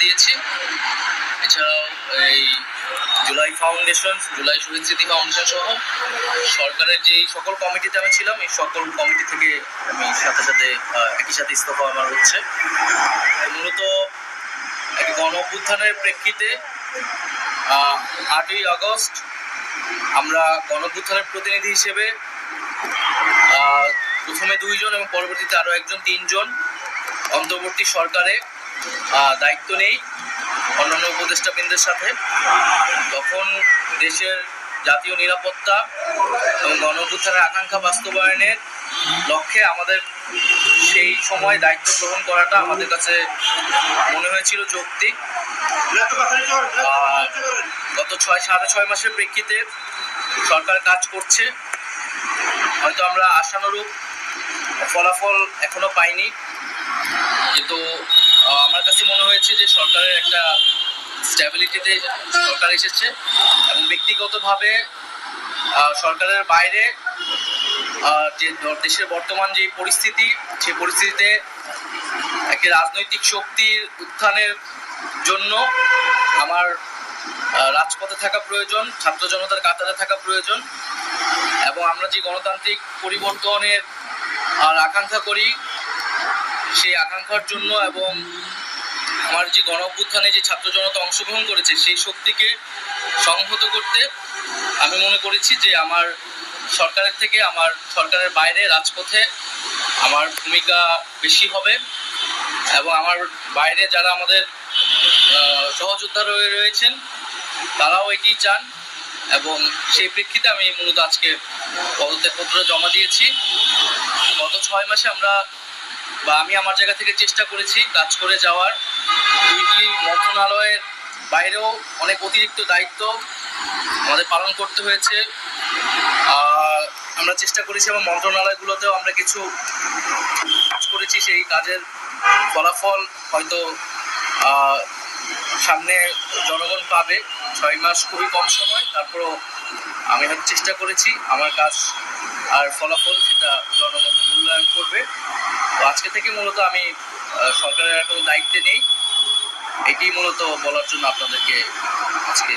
দিয়েছি। এছাড়াও এই জুলাই ফাউন্ডেশন, জুলাই স্মৃতি ফাউন্ডেশন সহ সরকারের যে সকল কমিটিতে আমি ছিলাম, এই সকল কমিটি থেকে আমি সাথে সাথে একই সাথে ইস্তফা আমার হচ্ছে। মূলত একটি গণ অভ্যুত্থানের প্রেক্ষিতে আটই আগস্ট আমরা গণ অভ্যুত্থানের প্রতিনিধি হিসেবে প্রথমে দুইজন এবং পরবর্তীতে আরও একজন, তিনজন অন্তর্বর্তী সরকারে দায়িত্ব নেই অন্যান্য উপদেষ্টাবৃন্দের সাথে। তখন দেশের জাতীয় নিরাপত্তা এবং গণঅভ্যুত্থানের আকাঙ্ক্ষা বাস্তবায়নের লক্ষ্যে আমাদের সেই সময় দায়িত্ব গ্রহণ করাটা আমাদের কাছে মনে হয়েছিল যৌক্তিক। গত ছয়, সাড়ে ছয় মাসের প্রেক্ষিতে সরকার কাজ করছে। হয়তো আমরা আশানুরূপ ফলাফল এখনও পাইনি কিন্তু আহ, আমার কাছে মনে হয়েছে যে সরকারের একটা স্ট্যাবিলিটিতে সরকার এসেছে এবং ব্যক্তিগতভাবে সরকারের বাইরে যে দেশের বর্তমান যে পরিস্থিতি, সেই পরিস্থিতিতে একটি রাজনৈতিক শক্তির উত্থানের জন্য আমার রাজপথে থাকা প্রয়োজন, ছাত্র জনতার কাতারে থাকা প্রয়োজন এবং আমরা যে গণতান্ত্রিক পরিবর্তনের আর আকাঙ্ক্ষা করি, সেই আকাঙ্ক্ষার জন্য এবং আমার যে গণ অভ্যুত্থানে যে ছাত্র জনতা অংশগ্রহণ করেছে, সেই শক্তিকে সংহত করতে আমি মনে করেছি যে আমার সরকারের থেকে, আমার সরকারের বাইরে, রাজপথে আমার ভূমিকা বেশি হবে এবং আমার বাইরে যারা আমাদের সহযোদ্ধা রয়ে রয়েছেন, তারাও এটি চান এবং সেই প্রেক্ষিতে আমি মূলত আজকে পদত্যাগপত্র জমা দিয়েছি। গত ছয় মাসে আমরা বা আমি আমার জায়গা থেকে চেষ্টা করেছি কাজ করে যাওয়ার। দুইটি মন্ত্রণালয়ের বাইরেও অনেক অতিরিক্ত দায়িত্ব আমাদের পালন করতে হয়েছে। আমরা চেষ্টা করেছি এবং মন্ত্রণালয়গুলোতেও আমরা কিছু কাজ করেছি, সেই কাজের ফলাফল হয়তো সামনে জনগণ পাবে। ছয় মাস খুবই কম সময়, তারপরও আমি চেষ্টা করেছি আমার কাজ আর ফলাফল সেটা জনগণ আজকে থেকে মূলত আমি সরকারের কোনো দায়িত্বে নেই। এটি মূলত বলার জন্য আপনাদেরকে আজকে